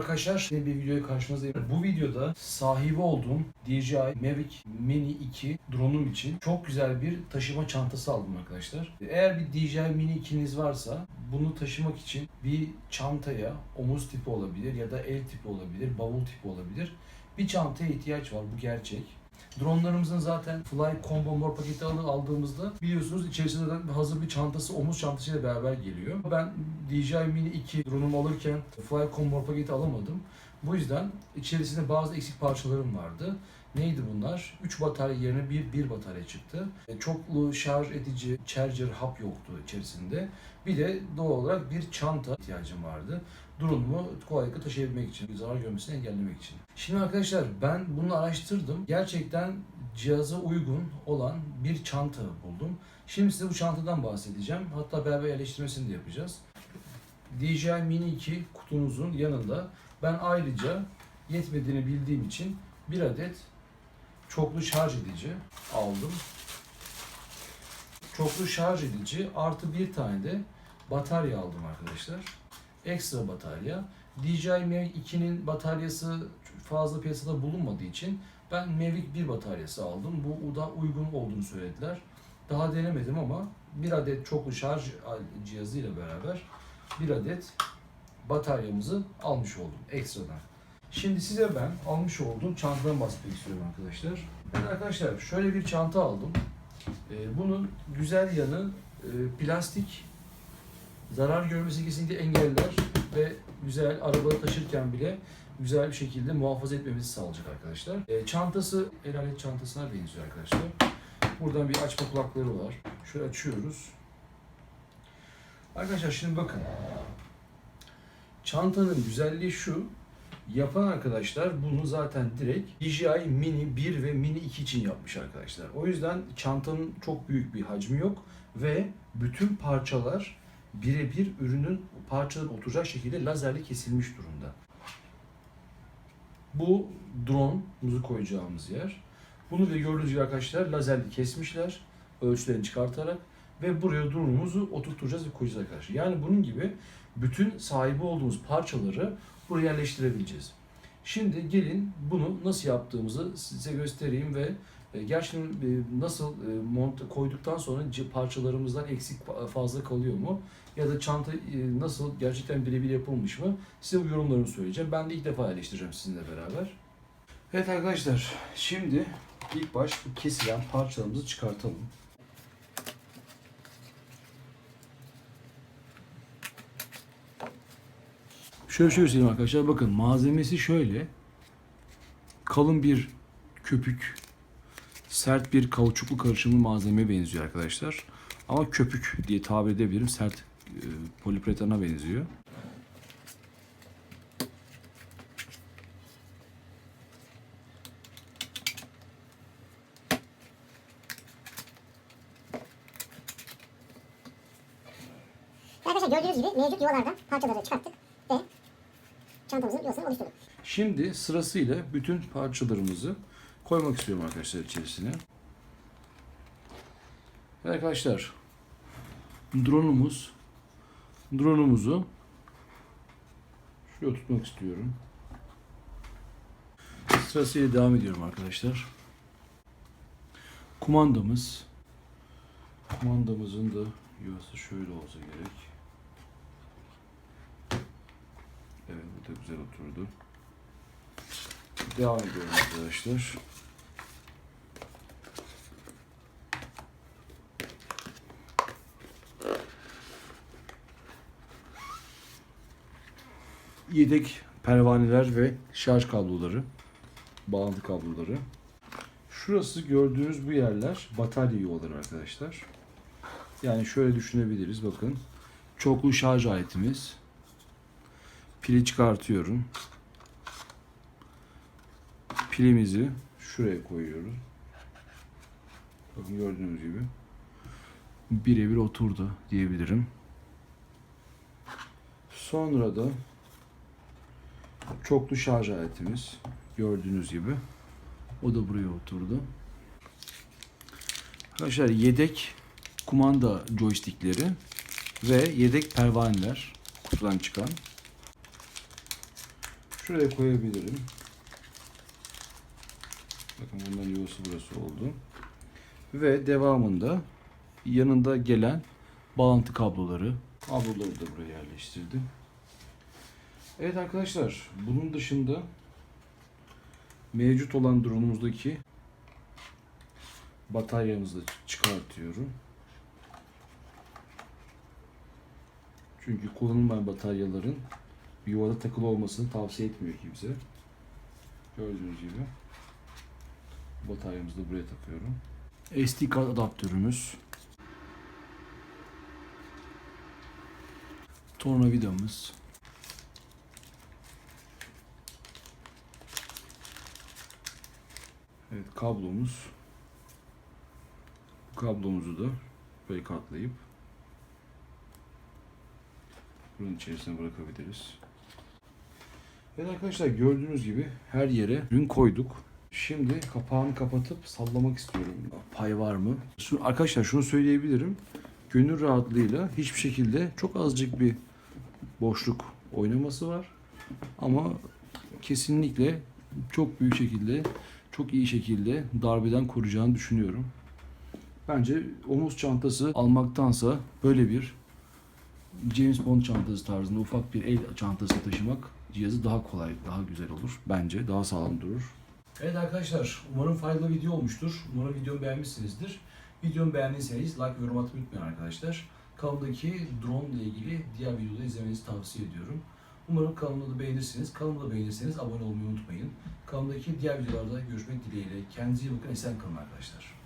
arkadaşlar, şimdi bir videoya karşınızdayım. Bu videoda sahibi olduğum DJI Mavic Mini 2 drone'um için çok güzel bir taşıma çantası aldım arkadaşlar. Eğer bir DJI Mini 2'niz varsa bunu taşımak için bir çantaya omuz tipi olabilir ya da el tipi olabilir, bavul tipi olabilir. Bir çantaya ihtiyaç var bu gerçek. Dronlarımızın zaten Fly Combo More paketi aldığımızda biliyorsunuz içerisinde de hazır bir çantası, omuz çantasıyla beraber geliyor. Ben DJI Mini 2 drone'umu alırken Fly Combo More paketi alamadım. Bu yüzden içerisinde bazı eksik parçalarım vardı. Neydi bunlar? 3 batarya yerine bir, bir batarya çıktı. E, Çoklu şarj edici charger hub yoktu içerisinde. Bir de doğal olarak bir çanta ihtiyacım vardı. Drone'umu kolaylıkla taşıyabilmek için, zarar görmesini engellemek için. Şimdi arkadaşlar ben bunu araştırdım. Gerçekten cihaza uygun olan bir çanta buldum. Şimdi size bu çantadan bahsedeceğim. Hatta beraber yerleştirmesini de yapacağız. DJI Mini 2 kutumuzun yanında ben ayrıca yetmediğini bildiğim için bir adet çoklu şarj edici aldım. Çoklu şarj edici artı bir tane de batarya aldım arkadaşlar. Ekstra batarya. DJI Mavic 2'nin bataryası fazla piyasada bulunmadığı için ben Mavic 1 bataryası aldım. Bu da uygun olduğunu söylediler. Daha denemedim ama bir adet çoklu şarj cihazı ile beraber bir adet bataryamızı almış oldum ekstradan. Şimdi size ben almış olduğum çantadan bahsetmek istiyorum arkadaşlar. Evet arkadaşlar şöyle bir çanta aldım. Ee, bunun güzel yanı e, plastik zarar görmesi kesinlikle engeller ve güzel arabada taşırken bile güzel bir şekilde muhafaza etmemizi sağlayacak arkadaşlar. Ee, çantası el alet çantasına benziyor arkadaşlar. Buradan bir açma kulakları var. Şöyle açıyoruz. Arkadaşlar şimdi bakın. Çantanın güzelliği şu. Yapan arkadaşlar bunu zaten direkt DJI Mini 1 ve Mini 2 için yapmış arkadaşlar. O yüzden çantanın çok büyük bir hacmi yok ve bütün parçalar birebir ürünün parçaların oturacak şekilde lazerle kesilmiş durumda. Bu drone'umuzu koyacağımız yer. Bunu da gördüğünüz gibi arkadaşlar lazerle kesmişler ölçülerini çıkartarak ve buraya drone'umuzu oturtacağız ve koyacağız arkadaşlar. Yani bunun gibi bütün sahibi olduğumuz parçaları buraya yerleştirebileceğiz. Şimdi gelin bunu nasıl yaptığımızı size göstereyim ve e, gerçekten e, nasıl e, mont koyduktan sonra parçalarımızdan eksik fa- fazla kalıyor mu? Ya da çanta nasıl gerçekten birebir yapılmış mı? Size bu yorumlarımı söyleyeceğim. Ben de ilk defa yerleştireceğim sizinle beraber. Evet arkadaşlar şimdi ilk baş bu kesilen parçalarımızı çıkartalım. Şöyle şöyle söyleyeyim arkadaşlar bakın malzemesi şöyle kalın bir köpük sert bir kauçuklu karışımlı malzemeye benziyor arkadaşlar. Ama köpük diye tabir edebilirim. Sert e, poliuretana benziyor. Arkadaşlar gördüğünüz gibi mevcut yuvalardan parçaları çıkarttık ve çantamızın yuvasını oluşturduk. Şimdi sırasıyla bütün parçalarımızı koymak istiyorum arkadaşlar içerisine. Evet arkadaşlar drone'umuz drone'umuzu şuraya tutmak istiyorum. Sırasıyla devam ediyorum arkadaşlar. Kumandamız kumandamızın da yuvası şöyle olsa gerek. Evet bu da güzel oturdu. Devam ediyorum arkadaşlar. Yedek pervaneler ve şarj kabloları, bağlantı kabloları. Şurası gördüğünüz bu yerler batarya yuvaları arkadaşlar. Yani şöyle düşünebiliriz bakın. Çoklu şarj aletimiz. Pili çıkartıyorum pilimizi şuraya koyuyoruz. Bakın gördüğünüz gibi birebir oturdu diyebilirim. Sonra da çoklu şarj aletimiz gördüğünüz gibi o da buraya oturdu. Arkadaşlar yedek kumanda joystickleri ve yedek pervaneler kutudan çıkan. Şuraya koyabilirim. Bakın bunların yuvası burası oldu. Ve devamında yanında gelen bağlantı kabloları. Kabloları da buraya yerleştirdim. Evet arkadaşlar, bunun dışında mevcut olan drone'umuzdaki bataryamızı da çıkartıyorum. Çünkü kullanılmayan bataryaların yuvada takılı olmasını tavsiye etmiyor kimse. Gördüğünüz gibi bataryamızı da buraya takıyorum. SD kart adaptörümüz. Tornavidamız. Evet kablomuz. Bu kablomuzu da böyle katlayıp bunun içerisine bırakabiliriz. Evet arkadaşlar gördüğünüz gibi her yere ürün koyduk. Şimdi kapağını kapatıp sallamak istiyorum. Pay var mı? Şu, arkadaşlar şunu söyleyebilirim. Gönül rahatlığıyla hiçbir şekilde çok azıcık bir boşluk oynaması var. Ama kesinlikle çok büyük şekilde, çok iyi şekilde darbeden koruyacağını düşünüyorum. Bence omuz çantası almaktansa böyle bir James Bond çantası tarzında ufak bir el çantası taşımak cihazı daha kolay, daha güzel olur. Bence daha sağlam durur. Evet arkadaşlar, umarım faydalı video olmuştur. Umarım videomu beğenmişsinizdir. Videomu beğendiyseniz like ve yorum atmayı unutmayın arkadaşlar. Kanaldaki drone ile ilgili diğer videoda izlemenizi tavsiye ediyorum. Umarım kanalımı da beğenirsiniz. Kanalımı da beğenirseniz abone olmayı unutmayın. Kanaldaki diğer videolarda görüşmek dileğiyle. Kendinize iyi bakın. Esen kalın arkadaşlar.